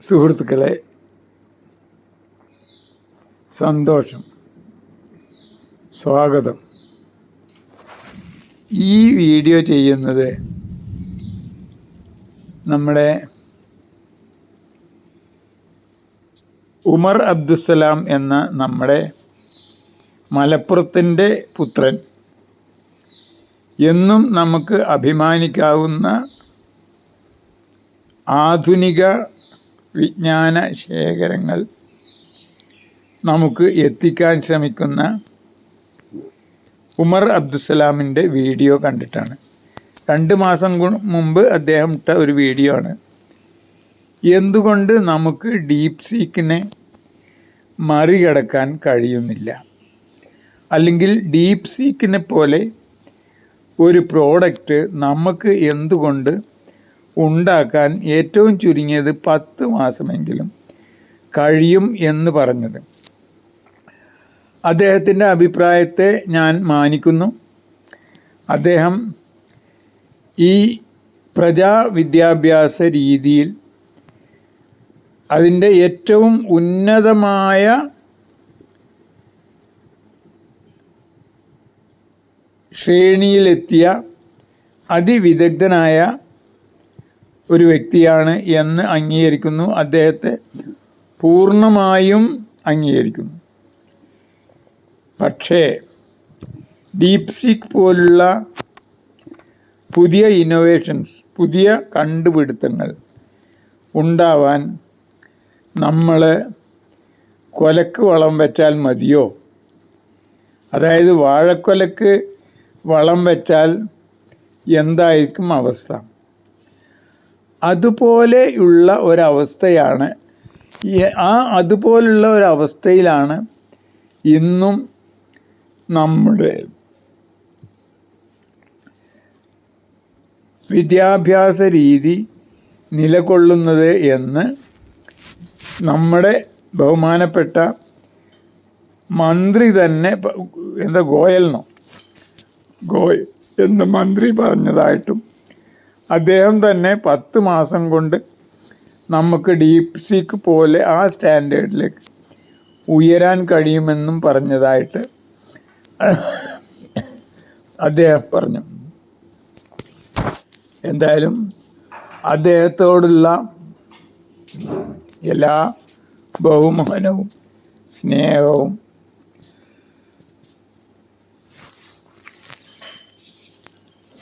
സുഹൃത്തുക്കളെ സന്തോഷം സ്വാഗതം. ഈ വീഡിയോ ചെയ്യുന്നത് നമ്മുടെ ഉമർ അബ്ദുസലാം എന്ന നമ്മുടെ മലപ്പുറത്തിന്റെ പുത്രൻ. എന്നും നമുക്ക് അഭിമാനിക്കാവുന്ന ആധുനിക വിജ്ഞാന ശേഖരങ്ങൾ നമുക്ക് എത്തിക്കാൻ ശ്രമിക്കുന്ന ഉമർ അബ്ദുസലാമിന്റെ വീഡിയോ കണ്ടിട്ടാണ്. രണ്ട് മാസം മുമ്പ് അദ്ദേഹം ഇട്ട ഒരു വീഡിയോ ആണ്. എന്തുകൊണ്ട് നമുക്ക് ഡീപ് സീക്കിനെ മറികടക്കാൻ കഴിയുന്നില്ല? അല്ലെങ്കിൽ ഡീപ് സീക്കിനെ പോലെ ഒരു പ്രോഡക്റ്റ് നമുക്ക് എന്തുകൊണ്ട് ഉണ്ടാക്കാൻ ഏറ്റവും ചുരുങ്ങിയത് പത്ത് മാസമെങ്കിലും കഴിയും എന്ന് പറഞ്ഞത്. അദ്ദേഹത്തിന്റെ അഭിപ്രായത്തെ ഞാൻ മാനിക്കുന്നു. അദ്ദേഹം ഈ പ്രജാ വിദ്യാഭ്യാസ രീതിയിൽ അതിന്റെ ഏറ്റവും ഉന്നതമായ ശ്രേണിയിലെത്തിയ അതിവിദഗ്ധനായ ഒരു വ്യക്തിയാണ് എന്ന് അംഗീകരിക്കുന്നു. അദ്ദേഹത്തെ പൂർണമായും അംഗീകരിക്കുന്നു. പക്ഷേ ഡീപ് സീക്ക് പോലുള്ള പുതിയ ഇന്നോവേഷൻസ് പുതിയ കണ്ടുപിടുത്തങ്ങൾ ഉണ്ടാവാൻ നമ്മൾ കൊലക്ക് വളം വെച്ചാൽ മതിയോ? അതായത് വാഴക്കൊലക്ക് വളം വെച്ചാൽ എന്തായിരിക്കും അവസ്ഥ? അതുപോലെയുള്ള ഒരവസ്ഥയാണ്. ആ അതുപോലുള്ള ഒരവസ്ഥയിലാണ് ഇന്നും നമ്മുടെ വിദ്യാഭ്യാസ രീതി നിലകൊള്ളുന്നത് എന്ന് നമ്മുടെ ബഹുമാനപ്പെട്ട മന്ത്രി തന്നെ എന്താ എന്താ ഗോയൽനോ ഗോയൽ എന്ന് മന്ത്രി പറഞ്ഞതായിട്ടും അദ്ദേഹം തന്നെ പത്ത് മാസം കൊണ്ട് നമുക്ക് ഡീപ് സീക്ക് പോലെ ആ സ്റ്റാൻഡേർഡിലേക്ക് ഉയരാൻ കഴിയുമെന്നും പറഞ്ഞതായിട്ട് അദ്ദേഹം പറഞ്ഞു. എന്തായാലും അദ്ദേഹത്തോടുള്ള എല്ലാ ബഹുമാനവും സ്നേഹവും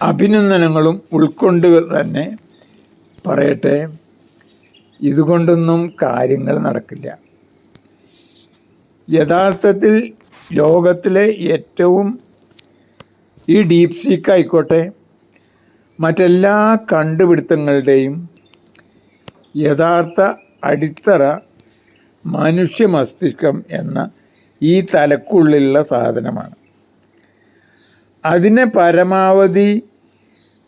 അഭിനന്ദനങ്ങളും ഉൾക്കൊണ്ട് തന്നെ പറയട്ടെ ഇതുകൊണ്ടൊന്നും കാര്യങ്ങൾ നടക്കില്ല. യഥാർത്ഥത്തിൽ ലോകത്തിലെ ഏറ്റവും ഈ ഡീപ് സീക്ക് ആയിക്കോട്ടെ മറ്റെല്ലാ കണ്ടുപിടുത്തങ്ങളുടെയും യഥാർത്ഥ അടിത്തറ മനുഷ്യ മസ്തിഷ്കം എന്ന ഈ തലക്കുള്ളിലുള്ള സാധനമാണ്. അതിനെ പരമാവധി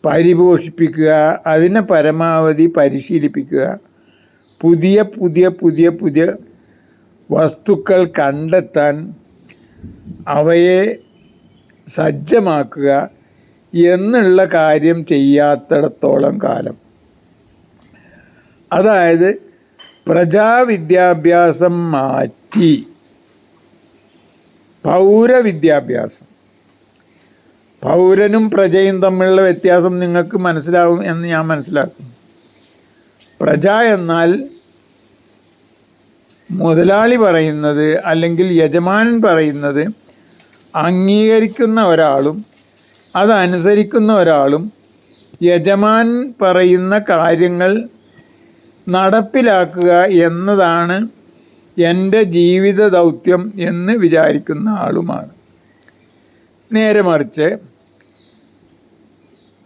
പരിപോഷിപ്പിക്കുക അതിനെ പരമാവധി പരിശീലിപ്പിക്കുക. പുതിയ പുതിയ പുതിയ പുതിയ വസ്തുക്കൾ കണ്ടെത്താൻ അവയെ സജ്ജമാക്കുക എന്നുള്ള കാര്യം ചെയ്യാത്തിടത്തോളം കാലം. അതായത് പ്രജാവിദ്യാഭ്യാസം മാറ്റി പൗരവിദ്യാഭ്യാസം. പൗരനും പ്രജയും തമ്മിലുള്ള വ്യത്യാസം നിങ്ങൾക്ക് മനസ്സിലാവും എന്ന് ഞാൻ മനസ്സിലാക്കുന്നു. പ്രജ എന്നാൽ മുതലാളി പറയുന്നത് അല്ലെങ്കിൽ യജമാനൻ പറയുന്നത് അംഗീകരിക്കുന്ന ഒരാളും അതനുസരിക്കുന്ന ഒരാളും യജമാൻ പറയുന്ന കാര്യങ്ങൾ നടപ്പിലാക്കുക എന്നതാണ് എന്റെ ജീവിത ദൗത്യം എന്ന് വിചാരിക്കുന്ന ആളുമാണ്. നേരെ മറിച്ച്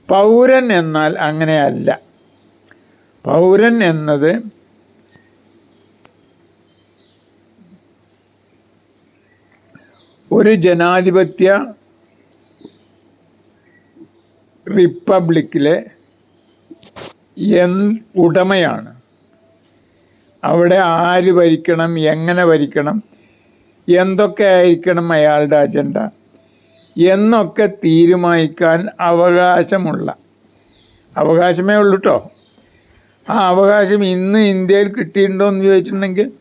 പൗരൻ എന്നാൽ അങ്ങനെയല്ല. പൗരൻ എന്നത് ഒരു ജനാധിപത്യ റിപ്പബ്ലിക്കിലെ എൻ ഉടമയാണ്. അവിടെ ആര് ഭരിക്കണം എങ്ങനെ ഭരിക്കണം എന്തൊക്കെ ആയിരിക്കണം അയാളുടെ അജണ്ട? എന്നൊക്കെ തീരുമാനിക്കാൻ അവകാശമുള്ള അവകാശമേ ഉള്ളൂ കേട്ടോ ആ അവകാശം ഇന്ന് ഇന്ത്യയിൽ കിട്ടിയിട്ടുണ്ടോ എന്ന് ചോദിച്ചിട്ടുണ്ടെങ്കിൽ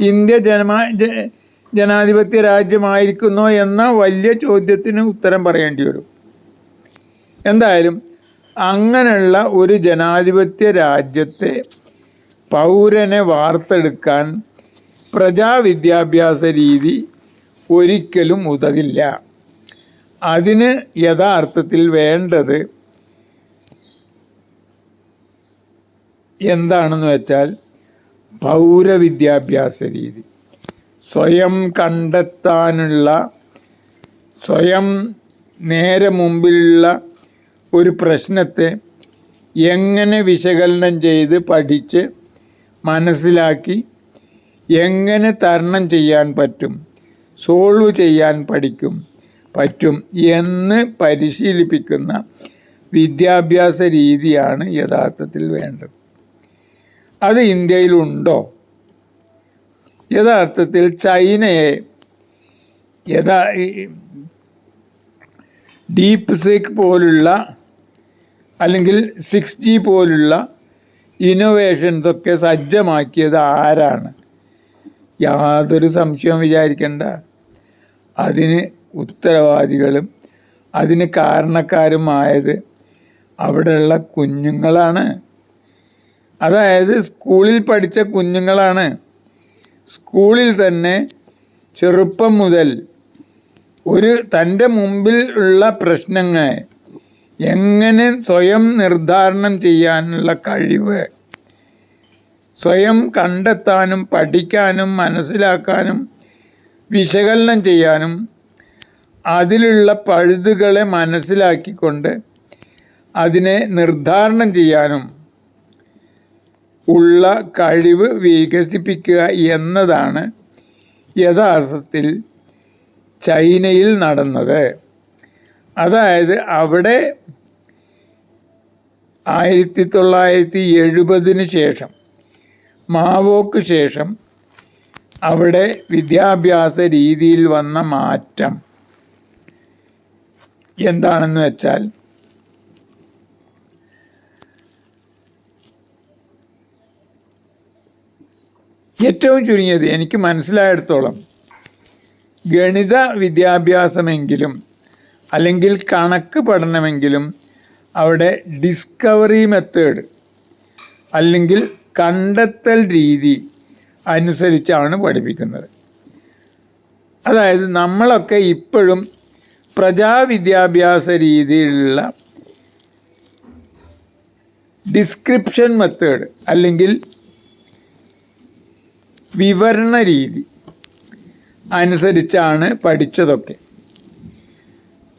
ഇന്ത്യ ജനമാ ജനാധിപത്യ രാജ്യമായിരിക്കുന്നോ എന്ന വലിയ ചോദ്യത്തിന് ഉത്തരം പറയേണ്ടി വരും. എന്തായാലും അങ്ങനെയുള്ള ഒരു ജനാധിപത്യ രാജ്യത്തെ പൗരനെ വാർത്തെടുക്കാൻ പ്രജാവിദ്യാഭ്യാസ രീതി ഒരിക്കലും ഉതകില്ല. അതിന് യഥാർത്ഥത്തിൽ വേണ്ടത് എന്താണെന്ന് വെച്ചാൽ പൗരവിദ്യാഭ്യാസ രീതി. സ്വയം കണ്ടെത്താനുള്ള സ്വയം നേരെ മുമ്പിലുള്ള ഒരു പ്രശ്നത്തെ എങ്ങനെ വിശകലനം ചെയ്ത് പഠിച്ച് മനസ്സിലാക്കി എങ്ങനെ തരണം ചെയ്യാൻ പറ്റും സോൾവ് ചെയ്യാൻ പഠിക്കും പറ്റും എന്ന് പരിശീലിപ്പിക്കുന്ന വിദ്യാഭ്യാസ രീതിയാണ് യഥാർത്ഥത്തിൽ വേണ്ടത്. അത് ഇന്ത്യയിലുണ്ടോ? യഥാർത്ഥത്തിൽ ചൈനയെ യഥാ ഡീപ്പ് സിക്ക് പോലുള്ള അല്ലെങ്കിൽ സിക്സ് ജി പോലുള്ള ഇന്നോവേഷൻസൊക്കെ സജ്ജമാക്കിയത് ആരാണ്? യാതൊരു സംശയവും വിചാരിക്കേണ്ട. അതിന് ഉത്തരവാദികളും അതിന് കാരണക്കാരുമായത് അവിടെയുള്ള കുഞ്ഞുങ്ങളാണ്. അതായത് സ്കൂളിൽ പഠിച്ച കുഞ്ഞുങ്ങളാണ്. സ്കൂളിൽ തന്നെ ചെറുപ്പം മുതൽ ഒരു തന്റെ മുമ്പിൽ ഉള്ള പ്രശ്നങ്ങൾ എങ്ങനെ സ്വയം നിർദ്ധാരണം ചെയ്യാനുള്ള കഴിവ് സ്വയം കണ്ടെത്താനും പഠിക്കാനും മനസ്സിലാക്കാനും വിശകലനം ചെയ്യാനും അതിലുള്ള പഴുതുകളെ മനസ്സിലാക്കിക്കൊണ്ട് അതിനെ നിർദ്ധാരണം ചെയ്യാനും ഉള്ള കഴിവ് വികസിപ്പിക്കുക എന്നതാണ് യഥാർത്ഥത്തിൽ ചൈനയിൽ നടന്നത്. അതായത് അവിടെ ആയിരത്തി തൊള്ളായിരത്തി എഴുപതിന് ശേഷം മാവോക്ക് ശേഷം അവിടെ വിദ്യാഭ്യാസ രീതിയിൽ വന്ന മാറ്റം. എന്താണെന്ന് വെച്ചാൽ ഏറ്റവും ചുരുങ്ങിയത് എനിക്ക് മനസ്സിലായിടത്തോളം ഗണിത വിദ്യാഭ്യാസമെങ്കിലും അല്ലെങ്കിൽ കണക്ക് പഠനമെങ്കിലും അവിടെ ഡിസ്കവറി മെത്തേഡ് അല്ലെങ്കിൽ കണ്ടെത്തൽ രീതി അനുസരിച്ചാണ് പഠിപ്പിക്കുന്നത്. അതായത് നമ്മളൊക്കെ ഇപ്പോഴും പ്രജാവിദ്യാഭ്യാസ രീതിയിലുള്ള ഡിസ്ക്രിപ്ഷൻ മെത്തേഡ് അല്ലെങ്കിൽ വിവരണ രീതി അനുസരിച്ചാണ് പഠിച്ചതൊക്കെ.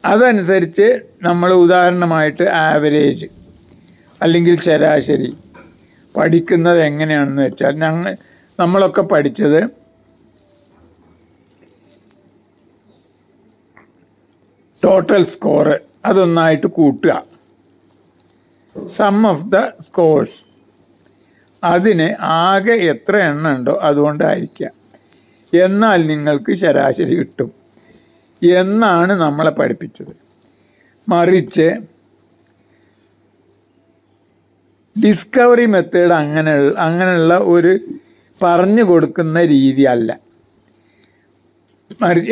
അതനുസരിച്ച് നമ്മൾ ഉദാഹരണമായിട്ട് ആവറേജ് അല്ലെങ്കിൽ ശരാശരി പഠിക്കുന്നത് എങ്ങനെയാണെന്ന് വെച്ചാൽ ഞങ്ങൾ നമ്മളൊക്കെ പഠിച്ചത് ടോട്ടൽ സ്കോറ് അതൊന്നായിട്ട് കൂട്ടുക. സം ഓഫ് ദ സ്കോഴ്സ് അതിന് ആകെ എത്ര എണ്ണം ഉണ്ടോ അതുകൊണ്ടായിരിക്കാം. എന്നാൽ നിങ്ങൾക്ക് ശരാശരി കിട്ടും. എന്നാണ് നമ്മളെ പഠിപ്പിച്ചത്. മറിച്ച് ഡിസ്കവറി മെത്തേഡ് അങ്ങനെ അങ്ങനെയുള്ള ഒരു പറഞ്ഞു കൊടുക്കുന്ന രീതിയല്ല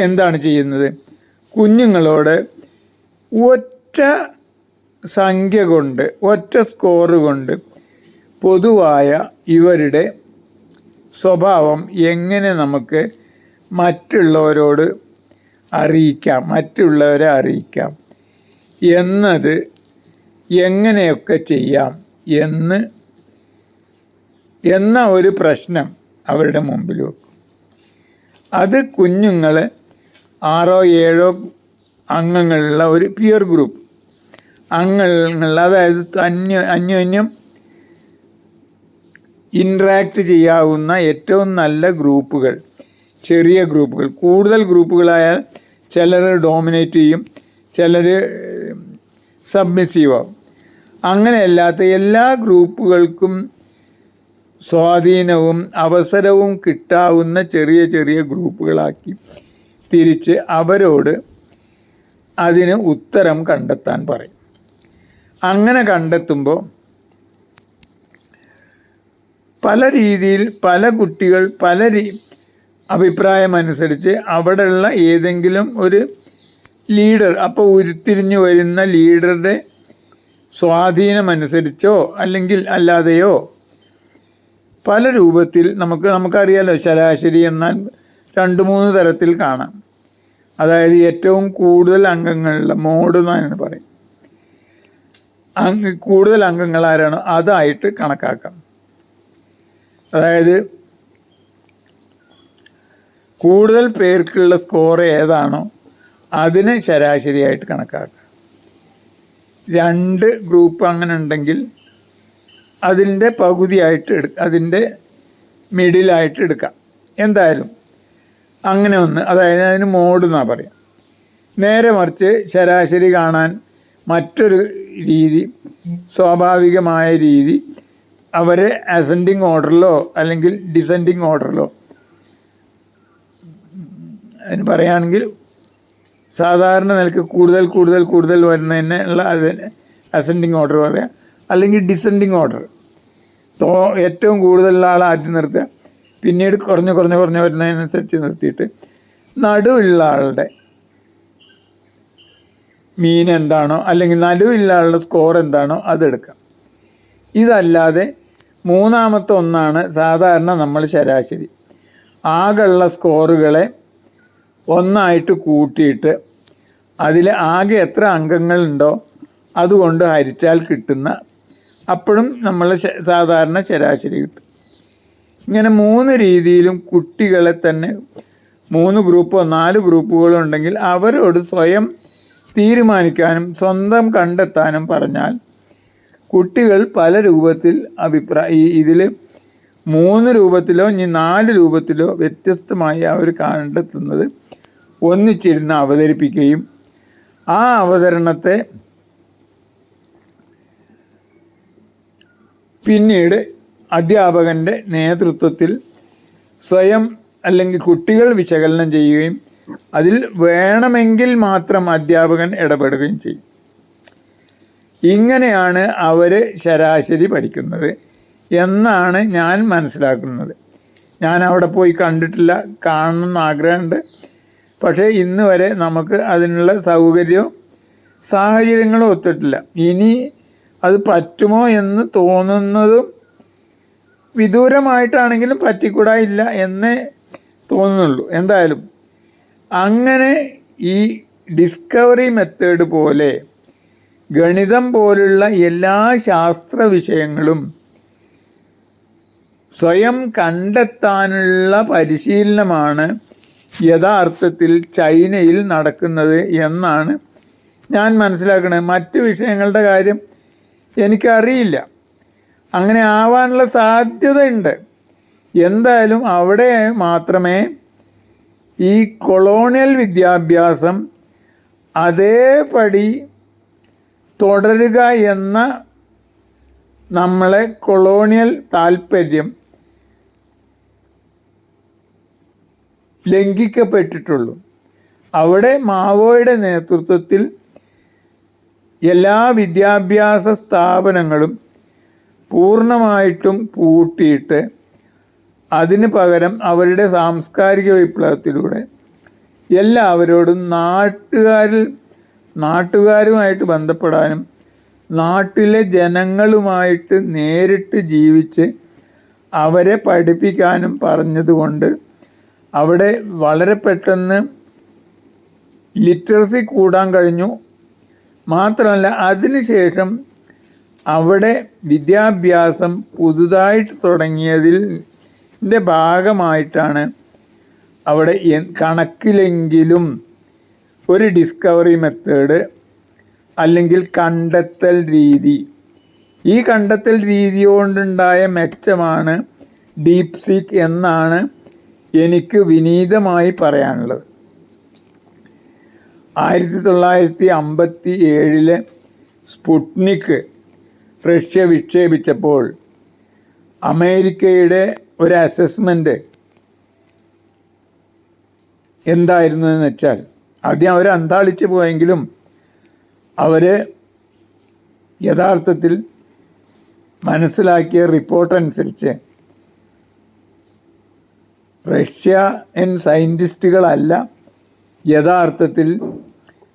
എന്താണ് ചെയ്യുന്നത്? കുഞ്ഞുങ്ങളോട് ഒറ്റ സംഖ്യ കൊണ്ട് ഒറ്റ സ്കോർ കൊണ്ട് പൊതുവായ ഇവരുടെ സ്വഭാവം എങ്ങനെ നമുക്ക് മറ്റുള്ളവരോട് അറിയിക്കാം മറ്റുള്ളവരെ അറിയിക്കാം എന്നത് എങ്ങനെയൊക്കെ ചെയ്യാം എന്ന് എന്ന ഒരു പ്രശ്നം അവരുടെ മുമ്പിൽ വെക്കും. അത് കുഞ്ഞുങ്ങൾ ആറോ ഏഴോ അംഗങ്ങളുള്ള ഒരു പിയർ ഗ്രൂപ്പ് അംഗങ്ങൾ അതായത് അന്യ അന്യോന്യം ഇൻട്രാക്ട് ചെയ്യാവുന്ന ഏറ്റവും നല്ല ഗ്രൂപ്പുകൾ ചെറിയ ഗ്രൂപ്പുകൾ. കൂടുതൽ ഗ്രൂപ്പുകളായാൽ ചിലർ ഡോമിനേറ്റ് ചെയ്യും ചിലർ സബ്മിസീവ് ആവും. അങ്ങനെയല്ലാത്ത എല്ലാ ഗ്രൂപ്പുകൾക്കും സ്വാധീനവും അവസരവും കിട്ടാവുന്ന ചെറിയ ചെറിയ ഗ്രൂപ്പുകളാക്കി തിരിച്ച് അവരോട് അതിന് ഉത്തരം കണ്ടെത്താൻ പറയും. അങ്ങനെ കണ്ടെത്തുമ്പോൾ പല രീതിയിൽ പല കുട്ടികൾ പല രീ അഭിപ്രായമനുസരിച്ച് അവിടെയുള്ള ഏതെങ്കിലും ഒരു ലീഡർ അപ്പോൾ ഉരുത്തിരിഞ്ഞു വരുന്ന ലീഡറുടെ സ്വാധീനമനുസരിച്ചോ അല്ലെങ്കിൽ അല്ലാതെയോ പല രൂപത്തിൽ നമുക്ക് നമുക്കറിയാലോ ശരാശരി എന്നാൽ രണ്ട് മൂന്ന് തരത്തിൽ കാണാം. അതായത് ഏറ്റവും കൂടുതൽ അംഗങ്ങളുള്ള മോഡ് എന്നാണ് പറയും. അംഗ കൂടുതൽ അംഗങ്ങൾ ആരാണ് അതായിട്ട് കണക്കാക്കാം. അതായത് കൂടുതൽ പേർക്കുള്ള സ്കോർ ഏതാണോ അതിന് ശരാശരിയായിട്ട് കണക്കാക്കാം. രണ്ട് ഗ്രൂപ്പ് അങ്ങനെ ഉണ്ടെങ്കിൽ അതിന്റെ പകുതിയായിട്ട് എടുക്കുക അതിന്റെ മിഡിലായിട്ട് എടുക്കാം. എന്തായാലും അങ്ങനെ ഒന്ന് അതായത് അതിന് മോഡ് എന്നാണ് പറയുക നേരെ മറിച്ച് ശരാശരി കാണാൻ മറ്റൊരു രീതി സ്വാഭാവികമായ രീതി അവരെ അസെൻഡിങ് ഓർഡറിലോ അല്ലെങ്കിൽ ഡിസെൻഡിങ് ഓർഡറിലോ അതിന് പറയുകയാണെങ്കിൽ സാധാരണ നിലയ്ക്ക് കൂടുതൽ കൂടുതൽ കൂടുതൽ വരുന്നതിന് ഉള്ള അതിന് അസെൻഡിങ് ഓർഡർ പറയാം. അല്ലെങ്കിൽ ഡിസെൻഡിങ് ഓർഡർ ഏറ്റവും കൂടുതലുള്ള ആൾ ആദ്യം നിർത്തുക. പിന്നീട് കുറഞ്ഞു കുറഞ്ഞു കുറഞ്ഞ് വരുന്നതിനനുസരിച്ച് നിർത്തിയിട്ട് നടുവുള്ള ആളുടെ മീൻ എന്താണോ അല്ലെങ്കിൽ നടുവിലുള്ള ആളുടെ സ്കോർ എന്താണോ അതെടുക്കാം ഇതല്ലാതെ മൂന്നാമത്തെ ഒന്നാണ് സാധാരണ നമ്മൾ ശരാശരി. ആകെയുള്ള സ്കോറുകളെ ഒന്നായിട്ട് കൂട്ടിയിട്ട് അതിൽ ആകെ എത്ര അംഗങ്ങളുണ്ടോ അതുകൊണ്ട് ഹരിച്ചാൽ കിട്ടുന്ന അപ്പോഴും നമ്മൾ സാധാരണ ശരാശരി കിട്ടും. ഇങ്ങനെ മൂന്ന് രീതിയിലും കുട്ടികളെ തന്നെ മൂന്ന് ഗ്രൂപ്പോ നാല് ഗ്രൂപ്പുകളോ ഉണ്ടെങ്കിൽ അവരോട് സ്വയം തീരുമാനിക്കാനും സ്വന്തം കണ്ടെത്താനും പറഞ്ഞാൽ കുട്ടികൾ പല രൂപത്തിൽ അഭിപ്രായ ഇതിൽ മൂന്ന് രൂപത്തിലോ ഇനി നാല് രൂപത്തിലോ വ്യത്യസ്തമായി അവർ കണ്ടെത്തുന്നത് ഒന്നിച്ചിരുന്ന് അവതരിപ്പിക്കുകയും ആ അവതരണത്തെ പിന്നീട് അധ്യാപകന്റെ നേതൃത്വത്തിൽ സ്വയം അല്ലെങ്കിൽ കുട്ടികൾ വിശകലനം ചെയ്യുകയും അതിൽ വേണമെങ്കിൽ മാത്രം അധ്യാപകൻ ഇടപെടുകയും ചെയ്യും. ഇങ്ങനെയാണ് അവർ ശരാശരി പഠിക്കുന്നത് എന്നാണ് ഞാൻ മനസ്സിലാക്കുന്നത്. ഞാൻ അവിടെ പോയി കണ്ടിട്ടില്ല കാണണമെന്ന് ആഗ്രഹമുണ്ട്. പക്ഷേ ഇന്ന് വരെ നമുക്ക് അതിനുള്ള സൗകര്യവും സാഹചര്യങ്ങളും ഒത്തിട്ടില്ല. ഇനി അത് പറ്റുമോ എന്ന് തോന്നുന്നതും വിദൂരമായിട്ടാണെങ്കിലും പറ്റിക്കൂടാ ഇല്ല എന്നേ തോന്നുന്നുള്ളൂ. എന്തായാലും അങ്ങനെ ഈ ഡിസ്കവറി മെത്തേഡ് പോലെ ഗണിതം പോലുള്ള എല്ലാ ശാസ്ത്ര വിഷയങ്ങളും സ്വയം കണ്ടെത്താനുള്ള പരിശീലനമാണ് യഥാർത്ഥത്തിൽ ചൈനയിൽ നടക്കുന്നത് എന്നാണ് ഞാൻ മനസ്സിലാക്കുന്നത്. മറ്റ് വിഷയങ്ങളുടെ കാര്യം എനിക്കറിയില്ല. അങ്ങനെ ആവാനുള്ള സാധ്യതയുണ്ട്. എന്തായാലും അവിടെ മാത്രമേ ഈ കൊളോണിയൽ വിദ്യാഭ്യാസം അതേപടി തുടരുക എന്ന നമ്മളെ കൊളോണിയൽ താല്പര്യം ലംഘിക്കപ്പെട്ടിട്ടുള്ളൂ. അവിടെ മാവോയുടെ നേതൃത്വത്തിൽ എല്ലാ വിദ്യാഭ്യാസ സ്ഥാപനങ്ങളും പൂർണമായിട്ടും പൂട്ടിയിട്ട് അതിന് പകരം അവരുടെ സാംസ്കാരിക വിപ്ലവത്തിലൂടെ എല്ലാവരോടും നാട്ടുകാരിൽ നാട്ടുകാരുമായിട്ട് ബന്ധപ്പെടാനും നാട്ടിലെ ജനങ്ങളുമായിട്ട് നേരിട്ട് ജീവിച്ച് അവരെ പഠിപ്പിക്കാനും പറഞ്ഞതുകൊണ്ട് അവിടെ വളരെ പെട്ടെന്ന് ലിറ്ററസി കൂടാൻ കഴിഞ്ഞു. മാത്രമല്ല അതിനുശേഷം അവിടെ വിദ്യാഭ്യാസം പുതുതായിട്ട് തുടങ്ങിയതിൽ ഭാഗമായിട്ടാണ് അവിടെ കണക്കിലെങ്കിലും ഒരു ഡിസ്കവറി മെത്തേഡ് അല്ലെങ്കിൽ കണ്ടെത്തൽ രീതി. ഈ കണ്ടെത്തൽ രീതി കൊണ്ടുണ്ടായ മെച്ചമാണ് ഡീപ് സീക്ക് എന്നാണ് എനിക്ക് വിനീതമായി പറയാനുള്ളത്. ആയിരത്തി തൊള്ളായിരത്തി അമ്പത്തി ഏഴിലെ സ്പുട്നിക് റഷ്യ വിക്ഷേപിച്ചപ്പോൾ അമേരിക്കയുടെ ഒരു അസസ്മെന്റ് എന്തായിരുന്നു എന്ന് വെച്ചാൽ ആദ്യം അവർ അന്താളിച്ച് പോയെങ്കിലും അവർ യഥാർത്ഥത്തിൽ മനസ്സിലാക്കിയ റിപ്പോർട്ട് അനുസരിച്ച് റഷ്യൻ സയന്റിസ്റ്റുകളല്ല യഥാർത്ഥത്തിൽ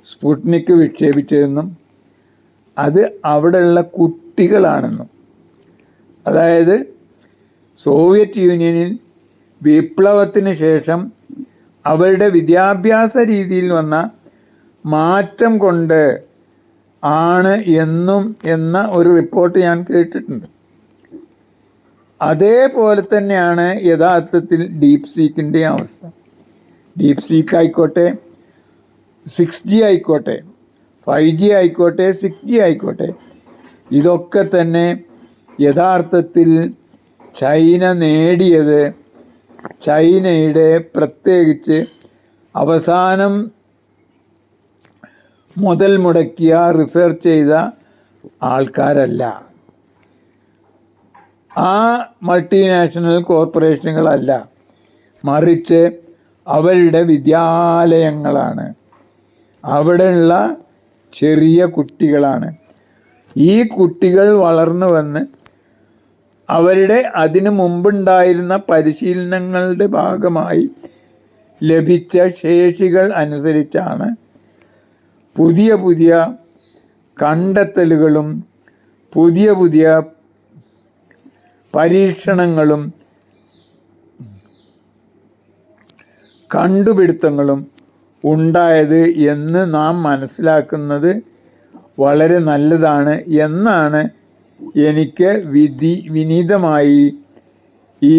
സ്പുട്നിക് വിക്ഷേപിച്ചതെന്നും അത് അവിടെയുള്ള കുട്ടികളാണെന്നും. അതായത് സോവിയറ്റ് യൂണിയനിൽ വിപ്ലവത്തിന് ശേഷം അവരുടെ വിദ്യാഭ്യാസ രീതിയിൽ വന്ന മാറ്റം കൊണ്ട് ആണ് എന്നും എന്ന ഒരു റിപ്പോർട്ട് ഞാൻ കേട്ടിട്ടുണ്ട്. അതേപോലെ തന്നെയാണ് യഥാർത്ഥത്തിൽ ഡീപ് സീക്കിന്റെ അവസ്ഥ. ഡീപ് സീക്ക് ആയിക്കോട്ടെ സിക്സ് ജി ആയിക്കോട്ടെ ഫൈവ് ജി ആയിക്കോട്ടെ സിക്സ് ജി ആയിക്കോട്ടെ ഇതൊക്കെ തന്നെ യഥാർത്ഥത്തിൽ ചൈന നേടിയത് ചൈനയുടെ പ്രത്യേകിച്ച് അവസാനം മുതൽ മുടക്കിയ റിസർച്ച് ചെയ്ത ആൾക്കാരല്ല. ആ മൾട്ടിനാഷണൽ കോർപ്പറേഷനുകളല്ല. മറിച്ച് അവരുടെ വിദ്യാലയങ്ങളാണ്. അവിടെയുള്ള ചെറിയ കുട്ടികളാണ്. ഈ കുട്ടികൾ വളർന്നു വന്ന് അവരുടെ അതിനു മുമ്പുണ്ടായിരുന്ന പരിശീലനങ്ങളുടെ ഭാഗമായി ലഭിച്ച ശേഷികൾ അനുസരിച്ചാണ് പുതിയ പുതിയ കണ്ടെത്തലുകളും പുതിയ പുതിയ പരീക്ഷണങ്ങളും കണ്ടുപിടുത്തങ്ങളും ഉണ്ടായത് എന്ന് നാം മനസ്സിലാക്കുന്നത് വളരെ നല്ലതാണ് എന്നാണ് എനിക്ക് വിധി വിനീതമായി ഈ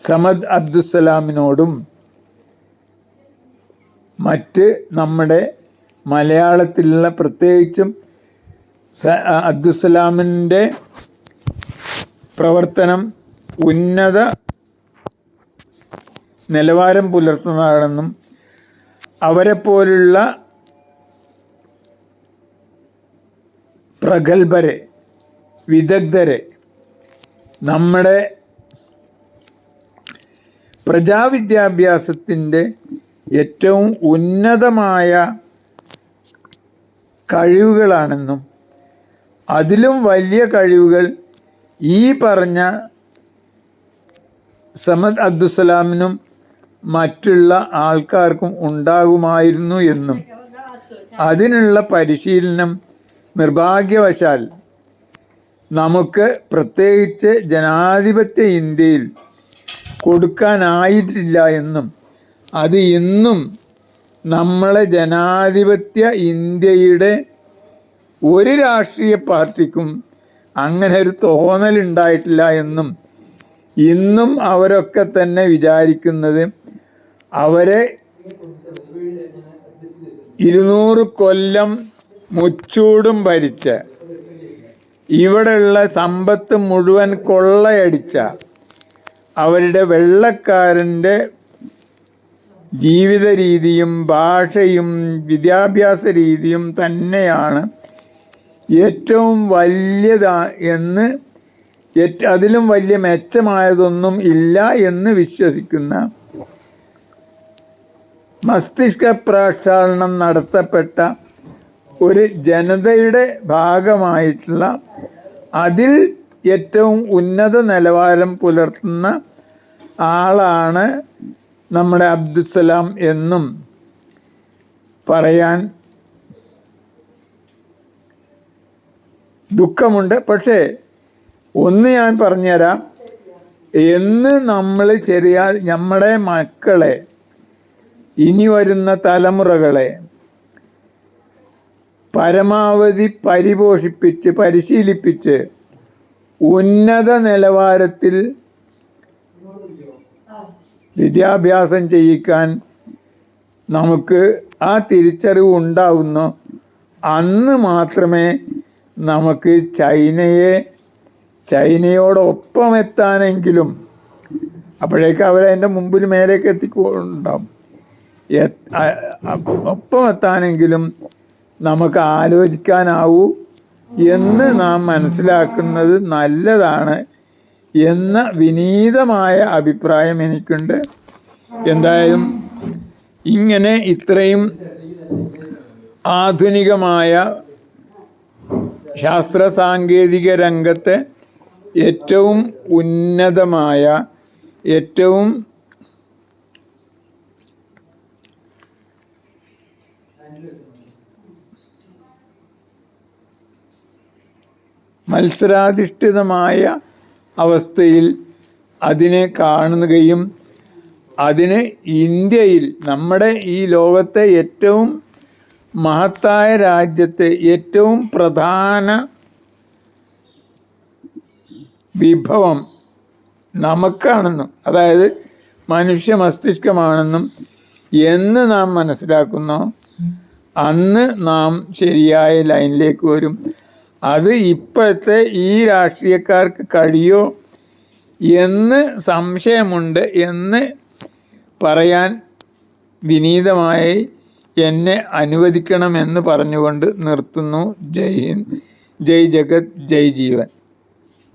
സമദ് അബ്ദുസലാമിനോടും മറ്റ് നമ്മുടെ മലയാളത്തിലുള്ള പ്രത്യേകിച്ചും അബ്ദുസലാമിന്റെ പ്രവർത്തനം ഉന്നത നിലവാരം പുലർത്തുന്നതാണെന്നും അവരെപ്പോലുള്ള പ്രഗത്ഭരെ വിദഗ്ധരെ നമ്മുടെ പ്രജാവിദ്യാഭ്യാസത്തിന്റെ ഏറ്റവും ഉന്നതമായ കഴിവുകളാണെന്നും അതിലും വലിയ കഴിവുകൾ ഈ പറഞ്ഞ സമദ് അബ്ദുസലാമിനും മറ്റുള്ള ആൾക്കാർക്കും ഉണ്ടാകുമായിരുന്നു എന്നും അതിനുള്ള പരിശീലനം നിർഭാഗ്യവശാൽ നമുക്ക് പ്രത്യേകിച്ച് ജനാധിപത്യ ഇന്ത്യയിൽ കൊടുക്കാനായിട്ടില്ല എന്നും അത് ഇന്നും നമ്മളെ ജനാധിപത്യ ഇന്ത്യയുടെ ഒരു രാഷ്ട്രീയ പാർട്ടിക്കും അങ്ങനെ ഒരു തോന്നലുണ്ടായിട്ടില്ല എന്നും ഇന്നും അവരൊക്കെ തന്നെ വിചാരിക്കുന്നത് അവരെ ഇരുന്നൂറ് കൊല്ലം മുച്ചൂടും ഭരിച്ച. ഇവിടെയുള്ള സമ്പത്ത് മുഴുവൻ കൊള്ളയടിച്ച. അവരുടെ വെള്ളക്കാരന്റെ ജീവിത രീതിയും ഭാഷയും വിദ്യാഭ്യാസ രീതിയും തന്നെയാണ് ഏറ്റവും വലിയതാ എന്ന് അതിലും വലിയ മെച്ചമായതൊന്നും ഇല്ല എന്ന് വിശ്വസിക്കുന്ന മസ്തിഷ്ക പ്രക്ഷാളനം നടത്തപ്പെട്ട ഒരു ജനതയുടെ ഭാഗമായിട്ടുള്ള അതിൽ ഏറ്റവും ഉന്നത നിലവാരം പുലർത്തുന്ന ആളാണ് നമ്മുടെ അബ്ദുസലാം എന്നും പറയാൻ ദുഃഖമുണ്ട്. പക്ഷേ ഒന്ന് ഞാൻ പറഞ്ഞുതരാം. എന്ന് നമ്മൾ ചെറിയ നമ്മുടെ മക്കളെ ഇനി വരുന്ന തലമുറകളെ പരമാവധി പരിപോഷിപ്പിച്ച് പരിശീലിപ്പിച്ച് ഉന്നത നിലവാരത്തിൽ വിദ്യാഭ്യാസം ചെയ്യിക്കാൻ നമുക്ക് ആ തിരിച്ചറിവ് ഉണ്ടാവുന്നു. അന്ന് മാത്രമേ നമുക്ക് ചൈനയെ ചൈനയോടൊപ്പം എത്താനെങ്കിലും അപ്പോഴേക്ക് അവരതിന്റെ മുമ്പിൽ മേലേക്ക് എത്തിക്കൊണ്ടാവും ഒപ്പം എത്താനെങ്കിലും നമുക്ക് ആലോചിക്കാനാവൂ എന്ന് നാം മനസ്സിലാക്കുന്നത് നല്ലതാണ് എന്ന വിനീതമായ അഭിപ്രായം എനിക്കുണ്ട്. എന്തായാലും ഇങ്ങനെ ഇത്രയും ആധുനികമായ ശാസ്ത്ര സാങ്കേതിക രംഗത്തെ ഏറ്റവും ഉന്നതമായ ഏറ്റവും മത്സരാധിഷ്ഠിതമായ അവസ്ഥയിൽ അതിനെ കാണുകയും അതിന് ഇന്ത്യയിൽ നമ്മുടെ ഈ ലോകത്തെ ഏറ്റവും മഹത്തായ രാജ്യത്തെ ഏറ്റവും പ്രധാന വിഭവം നമുക്കാണെന്നും അതായത് മനുഷ്യ മസ്തിഷ്കമാണെന്നും എന്ന് നാം മനസ്സിലാക്കുന്നോ. അന്ന് നാം ശരിയായ ലൈനിലേക്ക് വരും. അത് ഇപ്പോഴത്തെ ഈ രാഷ്ട്രീയക്കാർക്ക് കഴിയോ എന്ന് സംശയമുണ്ട് എന്ന് പറയാൻ വിനീതമായി എന്നെ അനുവദിക്കണമെന്ന് പറഞ്ഞുകൊണ്ട് നിർത്തുന്നു. ജയ് ഹിന്ദ്. ജയ് ജഗത്. ജയ് ജീവൻ.